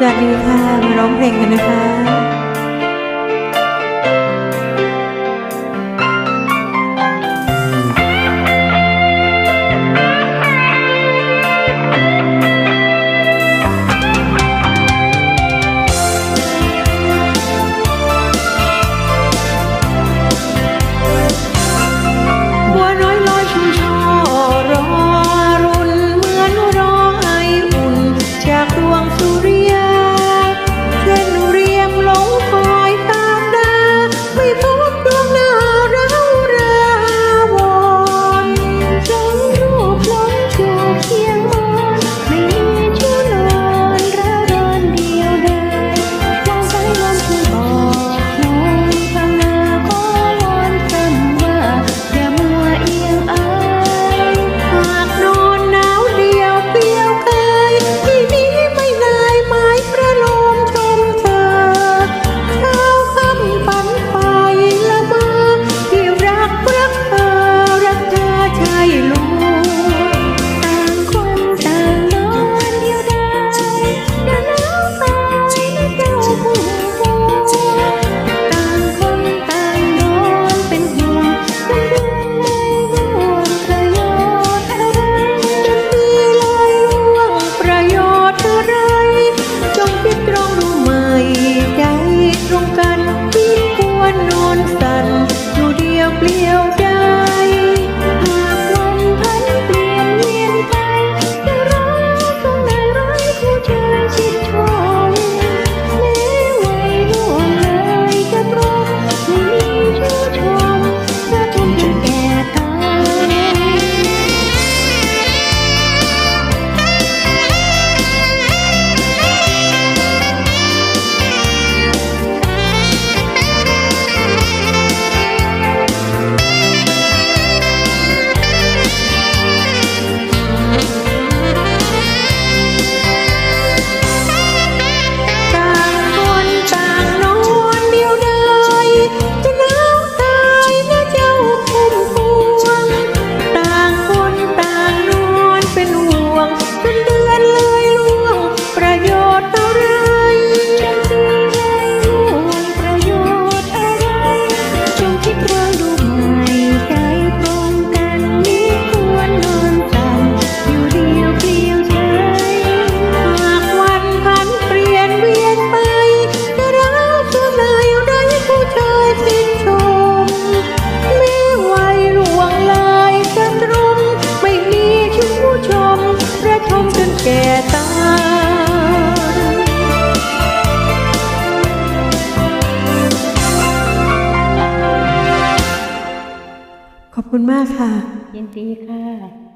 สวัสดีค่ะ มาร้องเพลงกันนะคะ แก่ตา ขอบคุณมากค่ะ ยินดีค่ะ